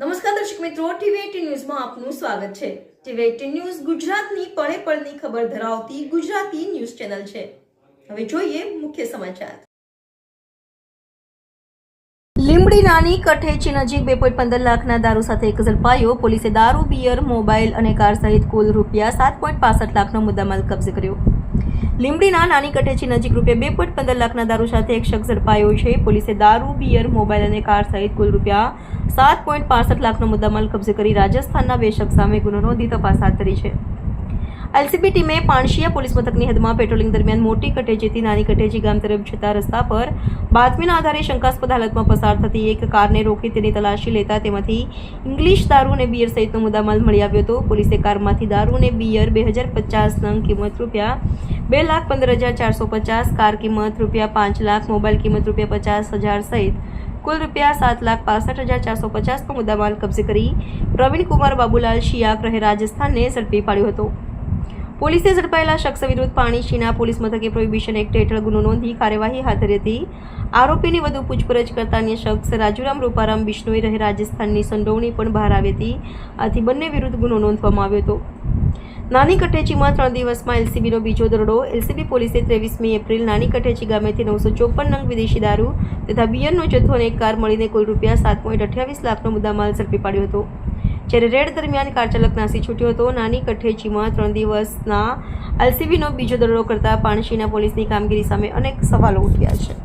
નમસ્કાર દર્શક મિત્રો ટીવી એટીન ન્યૂઝમાં આપનું સ્વાગત છે. ટીવી એટીન ન્યૂઝ ગુજરાતની પળે પળની ખબર ધરાવતી ગુજરાતી ન્યૂઝ ચેનલ છે. હવે જોઈએ મુખ્ય સમાચાર. લીંબડી નાની કઠેચી નજીક બે પોઈન્ટ પંદર લાખના દારૂ સાથે એક ઝડપાયો. પોલીસે દારૂ, બિયર, મોબાઈલ અને કાર સહિત કુલ રૂપિયા સાત પોઈન્ટ પાસઠ લાખનો મુદ્દામાલ કબજે કર્યો. લીંબડીના નાની કટેચી નજીક રૂપિયા બે પોઈન્ટ પંદર લાખના દારૂ સાથે એક શખ્સ ઝડપાયો છે. પોલીસે દારૂ, બિયર, મોબાઈલ અને કાર સહિત કુલ રૂપિયા સાત પોઈન્ટ પાસઠ લાખનો મુદ્દામાલ કબજે કરી રાજસ્થાનના બે શખ્સ સામે ગુનો નોંધી તપાસ હાથ ધરી છે. એલસીબી ટીમે પાણશિયા પોલીસ મથકની હદમાં પેટ્રોલિંગ દરમિયાન મોટી કટેજીથી નાની કટેજી ગામ તરફ જતા રસ્તા પર બાતમીના આધારે શંકાસ્પદ હાલતમાં પસાર થતી એક કારને રોકી તેની તલાશી લેતા તેમાંથી ઇંગ્લિશ દારૂ અને બિયર સહિતનો મુદ્દામાલ મળી આવ્યો હતો. પોલીસે કારમાંથી દારૂ અને બિયર બે હજાર પચાસ નંગ કિંમત રૂપિયા બે લાખ પંદર હજાર ચારસો પચાસ, કાર કિંમત રૂપિયા પાંચ લાખ, મોબાઈલ કિંમત રૂપિયા પચાસ હજાર સહિત કુલ રૂપિયા સાત લાખ પાસઠ હજાર ચારસો પચાસનો મુદ્દામાલ કબજે કરી પ્રવીણ કુમાર બાબુલાલ શિયાક રહે રાજસ્થાનને ઝડપી પાડ્યો હતો. પોલીસે ઝડપાયેલા શખ્સ વિરુદ્ધ પાણીશીના પોલીસ મથકે પ્રોહિબિશન એક્ટ હેઠળ ગુનો નોંધી કાર્યવાહી હાથ ધરી હતી. આરોપીની વધુ પૂછપરછ કરતા અન્ય શખ્સ રાજુરામ, રૂપારામ, બિશ્નોઈ રહે રાજસ્થાનની સંડોવણી પણ બહાર આવી હતી. આથી બંને વિરુદ્ધ ગુનો નોંધવામાં આવ્યો હતો. નાની કટેચીમાં ત્રણ દિવસમાં એલસીબીનો બીજો દરોડો. એલસીબી પોલીસે ત્રેવીસમી એપ્રિલ નાની કટેચી ગામેથી નવસો ચોપન નંગ વિદેશી દારૂ તથા બિયરનો જથ્થો અને એક કાર મળીને કુલ રૂપિયા સાત પોઈન્ટ અઠ્યાવીસ લાખનો મુદ્દામાલ ઝડપી પાડ્યો હતો. જ્યારે રેડ દરમિયાન કાર ચાલક નાસી છૂટ્યો હતો, નાની કઠેચીમાં ત્રણ દિવસના એલસીબીનો બીજો દરોડો કરતા પાણશીના પોલીસની કામગીરી સામે અનેક સવાલો ઉઠ્યા છે.